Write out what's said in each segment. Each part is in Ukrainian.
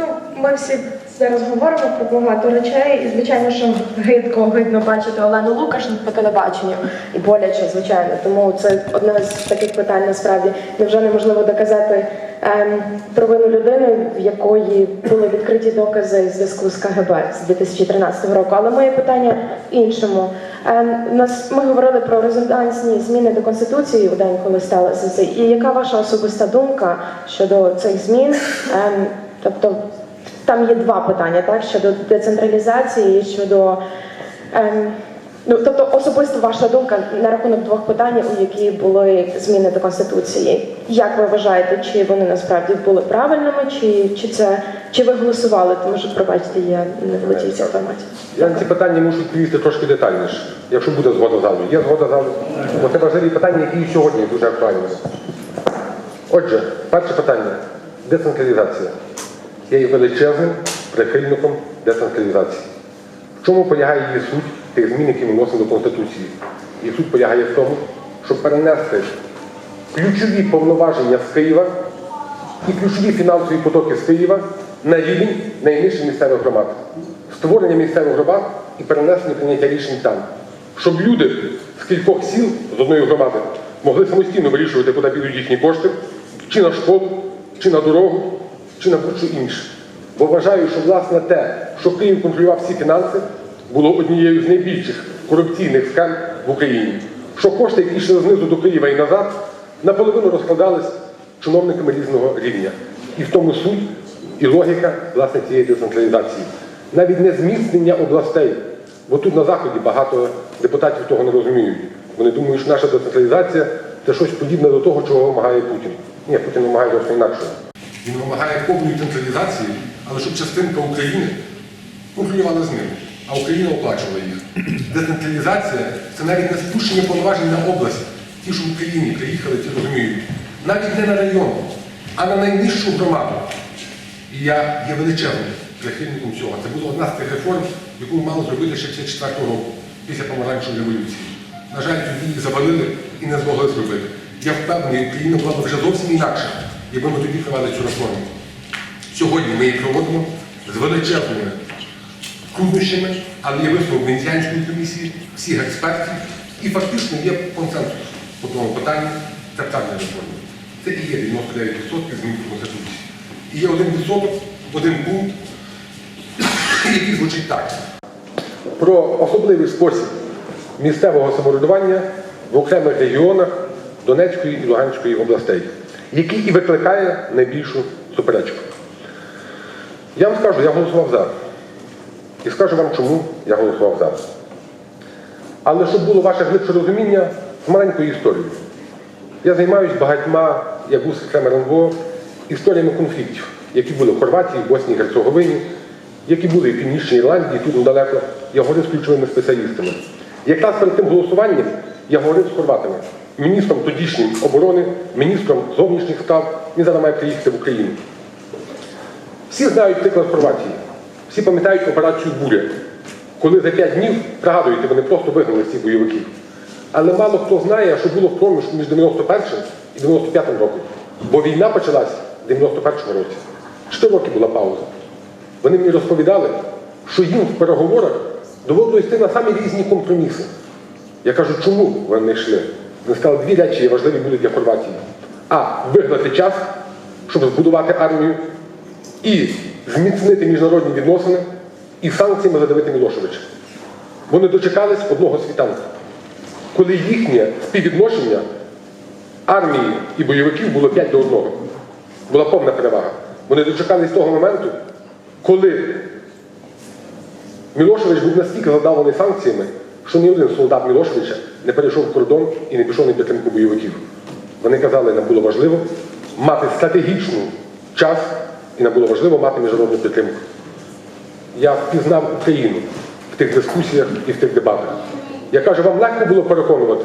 Ну, ми всі зараз говоримо про багато речей, і звичайно, що гидко видно бачити Олену Лукашин по телебаченню і боляче, звичайно. Тому це одне з таких питань насправді. Невже неможливо доказати ем, провину людини, в якої були відкриті докази в зв'язку з КГБ з 2013 року. Але моє питання іншому. Ем, нас ми говорили про резонансні зміни до конституції у день, коли сталося це. І яка ваша особиста думка щодо цих змін? Ем, тобто там є два питання, так щодо децентралізації щодо. Ем, ну, тобто, особисто ваша думка на рахунок двох питань, у які були зміни до конституції. Як ви вважаєте, чи вони насправді були правильними, чи, чи це чи ви голосували? Тому що пробачте, я не володію цією інформацією. Я на ці питання мушу відповісти трошки детальніше, якщо буде згода залу. Є згода залу, бо це важливі питання, які і сьогодні дуже актуальні. Отже, перше питання децентралізація. Є величезним прихильником децентралізації. В чому полягає її суть тих змін, які ми вносимо до Конституції? Її суть полягає в тому, щоб перенести ключові повноваження з Києва і ключові фінансові потоки з Києва на рівень найнижчих місцевих громад. Створення місцевих громад і перенесення прийняття рішень там. Щоб люди з кількох сіл з одної громади могли самостійно вирішувати, куди підуть їхні кошти, чи на школу, чи на дорогу, чи на будь-що інше. Бо вважаю, що власне те, що Київ контролював всі фінанси, було однією з найбільших корупційних схем в Україні. Що кошти, які йшли знизу до Києва і назад, наполовину розкладались чиновниками різного рівня. І в тому суть і логіка власне цієї децентралізації. Навіть не зміцнення областей, бо тут на Заході багато депутатів того не розуміють. Вони думають, що наша децентралізація це щось подібне до того, чого вимагає Путін. Ні, Путін вимагає зовсім інакшого. Він вимагає повної централізації, але щоб частинка України контролювала з ним, а Україна оплачувала їх. Децентралізація це навіть не спущення повноважень на область. Ті, що в Україні приїхали, ті розуміють. Навіть не на район, а на найнижчу громаду. І я є величезним прихильником цього. Це була одна з тих реформ, яку ми мали зробити ще 64 року, після помаранчевої революції. На жаль, тоді її завалили і не змогли зробити. Я впевнений, Україна була б вже зовсім інакша, якби ми тоді провели цю реформу. Сьогодні ми її проводимо з величезними труднощами, але є висновок Венеціанської комісії, всіх експертів, і фактично є консенсус по тому питанні це правильна реформа. Це і є 99% змін до Конституції. І є один відсоток, один пункт, який звучить так. Про особливий спосіб місцевого самоврядування в окремих регіонах Донецької і Луганської областей, який і викликає найбільшу суперечку. Я вам скажу, я голосував за. І скажу вам, чому я голосував за. Але щоб було ваше глибше розуміння з маленькою історією. Я займаюся багатьма, як був секретарем РНБО, історіями конфліктів, які були в Хорватії, Боснії, Герцеговині, які були в Північній Ірландії, тут недалеко. Я говорив з ключовими спеціалістами. Якраз перед тим голосуванням я говорив з хорватами, міністром тодішнім оборони, міністром зовнішніх справ. Він зараз має приїхати в Україну. Всі знають приклад Хорватії. Всі пам'ятають операцію Буря, коли за п'ять днів, пригадуєте, вони просто вигнали всіх бойовиків. Але мало хто знає, що було в проміжку між 91 і 95 роком. Бо війна почалась в 91 році. Чотири роки була пауза. Вони мені розповідали, що їм в переговорах доводилось йти на самі різні компроміси. Я кажу, чому вони йшли? Вони сказали, дві речі важливі були для Хорватії. А. Вигнати час, щоб збудувати армію, і зміцнити міжнародні відносини, і санкціями задавити Мілошевича. Вони дочекались одного світанку, коли їхнє співвідношення армії і бойовиків було 5 до 1. Була повна перевага. Вони дочекались того моменту, коли Мілошевич був настільки задавлений санкціями, що ні один солдат Мілошевича не перейшов кордон і не пішов на підтримку бойовиків. Вони казали, нам було важливо мати стратегічний час і нам було важливо мати міжнародну підтримку. Я впізнав Україну в тих дискусіях і в тих дебатах. Я кажу, вам легко було переконувати?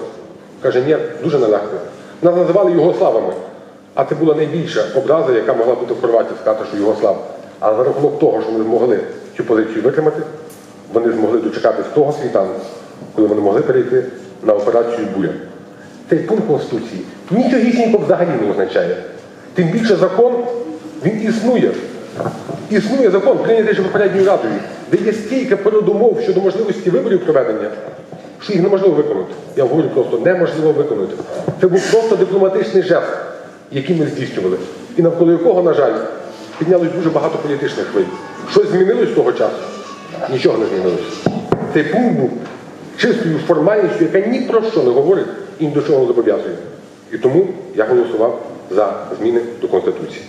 Каже, ні, дуже нелегко. Нас називали Югославами, а це була найбільша образа, яка могла бути в Хорватії, сказати, що Югослав. Але за рахунок того, що вони змогли цю позицію витримати, вони змогли дочекатись того світанку, коли вони могли перейти на операцію Буря. Цей пункт Конституції нічогісінько взагалі не означає. Тим більше закон, він існує Існує закон, прийнятий ще попередньою радою, де є стільки передумов щодо можливості виборів проведення, що їх неможливо виконати. Я говорю просто неможливо виконати. Це був просто дипломатичний жест, який ми здійснювали, і навколо якого, на жаль, піднялось дуже багато політичних хвиль. Щось змінилось з того часу? Нічого не змінилось. Цей пункт був чистою формальністю, яка ні про що не говорить і ні до чого не зобов'язує. І тому я голосував за зміни до Конституції.